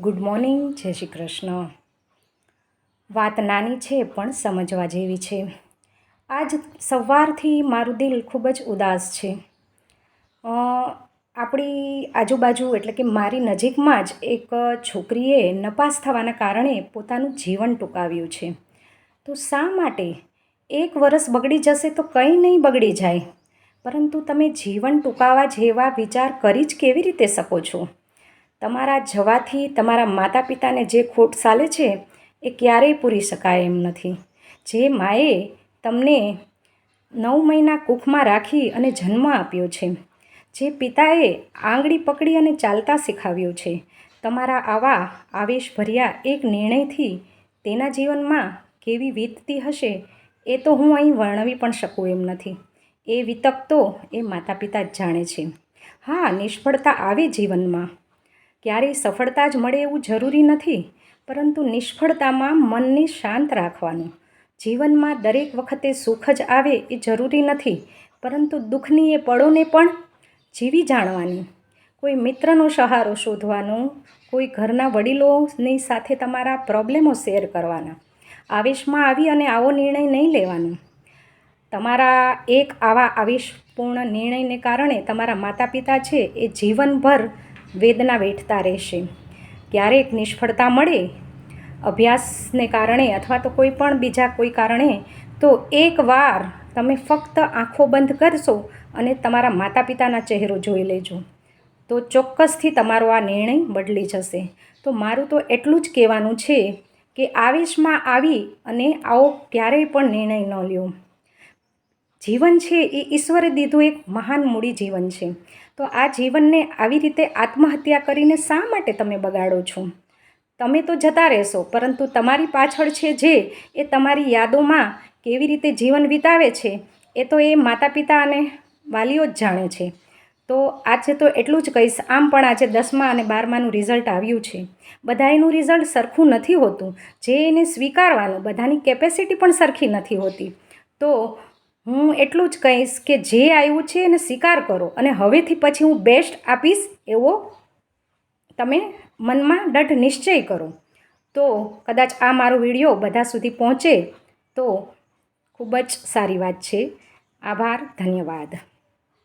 Good morning, જય શ્રી કૃષ્ણ. વાત નાની છે, પણ સમજવા જેવી છે. આજ સવારથી મારું દિલ ખૂબ જ ઉદાસ છે. આપણી આજુબાજુ, એટલે કે મારી નજીકમાં જ એક છોકરીએ નપાસ થવાના કારણે પોતાનું જીવન ટૂંકાવ્યું છે. તો શા માટે? એક વરસ બગડી જશે તો કંઈ નહીં બગડી જાય. પરંતુ તમે જીવન ટૂંકાવા જેવા વિચાર કરી જ કેવી રીતે શકો છો? તમારા જવાથી તમારા માતા પિતાને જે ખોટ ચાલે છે, એ ક્યારેય પૂરી શકાય એમ નથી. જે માએ તમને નવ મહિના કૂખમાં રાખી અને જન્મ આપ્યો છે, જે પિતાએ આંગળી પકડી અને ચાલતા શીખવ્યું છે, તમારા આવા આવેશભર્યા એક નિર્ણયથી તેના જીવનમાં કેવી વીતતી હશે, એ તો હું અહીં વર્ણવી પણ શકું એમ નથી. એ વિતક તો એ માતા પિતા જ જાણે છે. હા, નિષ્ફળતા આવે જીવનમાં. ક્યારેય સફળતા જ મળે એવું જરૂરી નથી, પરંતુ નિષ્ફળતામાં મનને શાંત રાખવાનું. જીવનમાં દરેક વખતે સુખ જ આવે એ જરૂરી નથી, પરંતુ દુઃખની એ પળોને પણ જીવી જાણવાની. કોઈ મિત્રનો સહારો શોધવાનો, કોઈ ઘરના વડીલોની સાથે તમારા પ્રોબ્લેમો શેર કરવાના, આવેશમાં આવી અને આવો નિર્ણય નહીં લેવાનો. તમારા એક આવા આવેશપૂર્ણ નિર્ણયને કારણે તમારા માતા પિતા છે એ જીવનભર વેદના વેઠતા રહેશે. ક્યારેક નિષ્ફળતા મળે? અભ્યાસને કારણે અથવા તો કોઈ પણ બીજા કોઈ કારણે? તો એકવાર તમે ફક્ત આંખો બંધ કરશો અને તમારા માતા પિતાના ચહેરો જોઈ લેજો. તો ચોક્કસથી તમારો આ નિર્ણય બદલી જશે. તો મારું તો એટલું જ કહેવાનું છે કે આવેશમાં આવી અને આવો ક્યારેય પણ નિર્ણય ન લ્યો. જીવન છે એ ઈશ્વરે દીધું એક મહાન મૂડી જીવન છે. તો આ જીવનને આવી રીતે આત્મહત્યા કરીને શા માટે તમે બગાડો છો? તમે તો જતા રહેશો, પરંતુ તમારી પાછળ છે જે, એ તમારી યાદોમાં કેવી રીતે જીવન વિતાવે છે, એ તો એ માતા પિતા અને વાલીઓ જ જાણે છે. તો આજે તો એટલું જ કહીશ, આમ પણ આજે દસમા અને બારમાનું રિઝલ્ટ આવ્યું છે. બધાયનું રિઝલ્ટ સરખું નથી હોતું. જે એને સ્વીકારવાનું, બધાની કેપેસિટી પણ સરખી નથી હોતી. તો હું એટલું જ કહીશ કે જે આવ્યું છે એને સ્વીકાર કરો અને હવેથી પછી હું બેસ્ટ આપીશ એવો તમે મનમાં દઢ નિશ્ચય કરો. તો કદાચ આ મારો વીડિયો બધા સુધી પહોંચે તો ખૂબ જ સારી વાત છે. આભાર, ધન્યવાદ.